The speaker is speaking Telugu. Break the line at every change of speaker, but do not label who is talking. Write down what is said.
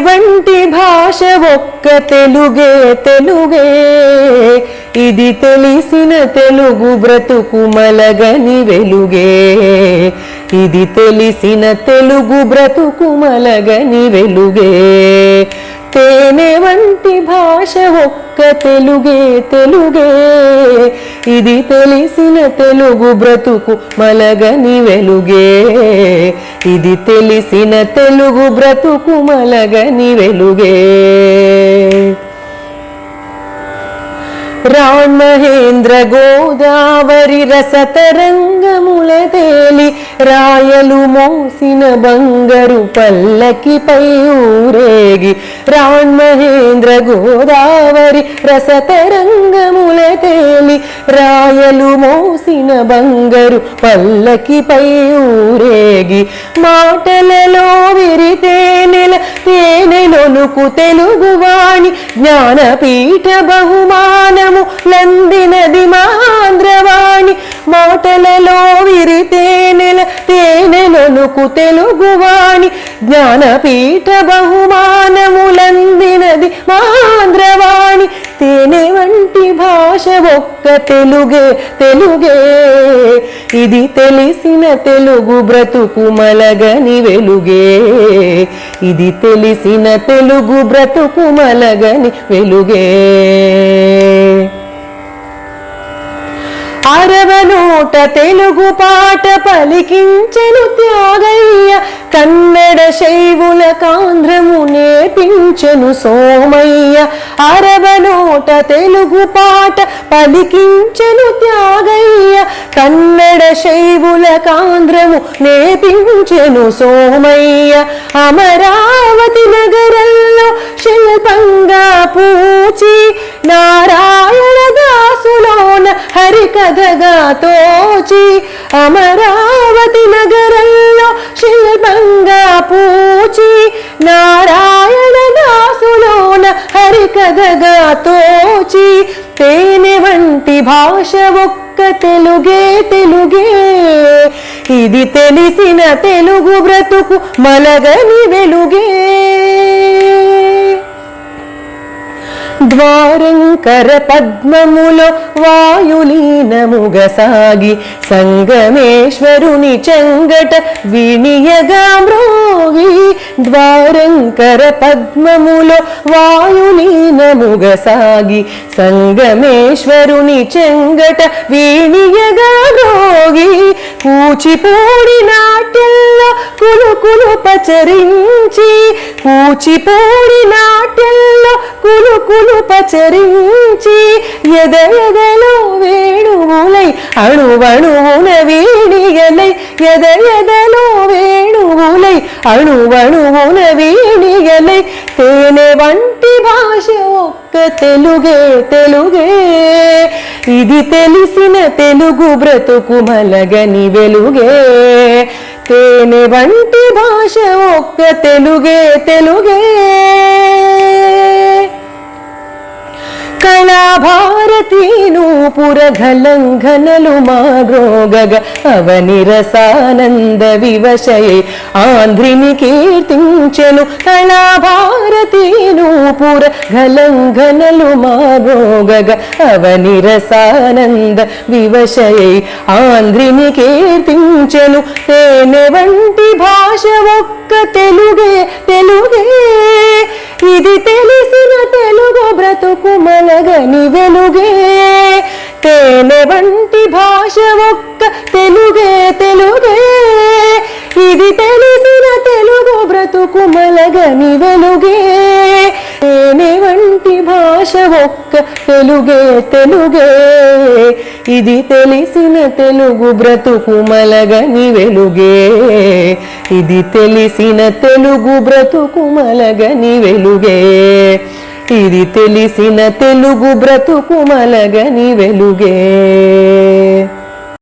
భాష ఒక్క తెలుగే తెలుగే. ఇది తెలిసిన తెలుగు బ్రతుకు మలగని వెలుగే. ఇది తెలిసిన తెలుగు బ్రతుకు మలగని వెలుగే. తేనె వంటి భాష ఒక్క తెలుగే తెలుగే. ఇది తెలిసిన తెలుగు బ్రతుకు మలగని వెలుగే ఇది తెలిసిన తెలుగు బ్రతుకు మలగని వెలుగే రామహేంద్ర గోదావరి రసతరంగముల తేలి రాయలు మోసిన బంగరు పల్లకిపై ఊరేగి. రామహేంద్ర గోదావరి రసతరంగము రాయలు మోసిన బంగరు పల్లకిపై ఊరేగి మాటలలో విరితే విరితేనెల తేనెలొనుకు తెలుగువాణి జ్ఞానపీఠ బహుమానము లందినది మాంద్రవాణి మాట తేనెలొనుకు తెలుగువాణి జ్ఞానపీఠ బహుమానములందినది మాంద్రవాణి తేనె వంటి భాష ఒక్క తెలుగే తెలుగే. ఇది తెలిసిన తెలుగు బ్రతుకు మలగని వెలుగే. ఇది తెలిసిన తెలుగు బ్రతుకు మలగని వెలుగే. అరవనూట తెలుగు పాట పలికించెను త్యాగయ్య. కన్నడ శైవుల కాంధ్రము నేర్పించెను సోమయ్య. అరవనూట తెలుగు పాట పలికించెను త్యాగయ్య. కన్నడ శైవుల కాంధ్రము నేర్పించెను సోమయ్య. అమరావతి నగరంలో శిల్పంగా పూచి నా హరికథగా తోచి అమరావతి నగరంలో శిల్పంగా పూచి నారాయణ దాసులోన హరికథగా తోచి తేనె వంటి భాష ఒక్క తెలుగే తెలుగే. ఇది తెలిసిన తెలుగు బ్రతుకు మలగని వెలుగే. ద్వారంకర పద్మములో వాయులీనముగ సాగి సంగమేశ్వరుని చెంగట వినియగా మ్రోగి ద్వారంకర పద్మములో వాయులీనముగ సాగి సంగమేశ్వరుని చెంగట వినియగా మ్రోగి కూచిపూడి నాట్యంలో కులు కులు పచరించి కూచిపూడి నాట్యంలో కులు కులు పచరించి వేణువులై అణువణువున వీణియలై ఎద ఎదలో వేణువులై అణువణువున వీణియలై తేనె వంటి భాష ఒక్క తెలుగే తెలుగే. ఇది తెలిసిన తెలుగు బ్రతుకు మలగని వెలుగే. తేనె వంటి భాష ఒక్క తెలుగే తెలుగే. కళాభారతీను పురఘలంఘనలు మాగ్రోగగ అవనిరసానంద వివశయే. ఆంధ్రిని కీర్తించెను కళాభారతీను పురఘలంఘనలు మాగ్రోగగ అవనిరసానంద వివశయే. ఆంధ్రిని కీర్తించెను తేనె వంటి భాష ఒక్క తెలుగే తెలుగే. ఇది తెలిసిన తెలుగు బ్రతుకు మలగని వెలుగే తేనె వంటి భాష ఒక్క తెలుగే తెలుగే. ఇది తెలిసిన తెలుగు బ్రతుకు మలగని వెలుగే తేనె వంటి భాష ఒక్క తెలుగే తెలుగే. ఇది తెలిసిన తెలుగు బ్రతుకు మలగని వెలుగే ఇది తెలిసిన తెలుగు బ్రతుకు మలగని వెలుగే. ఇది తెలిసిన తెలుగు బ్రతుకు మలగని వెలుగే.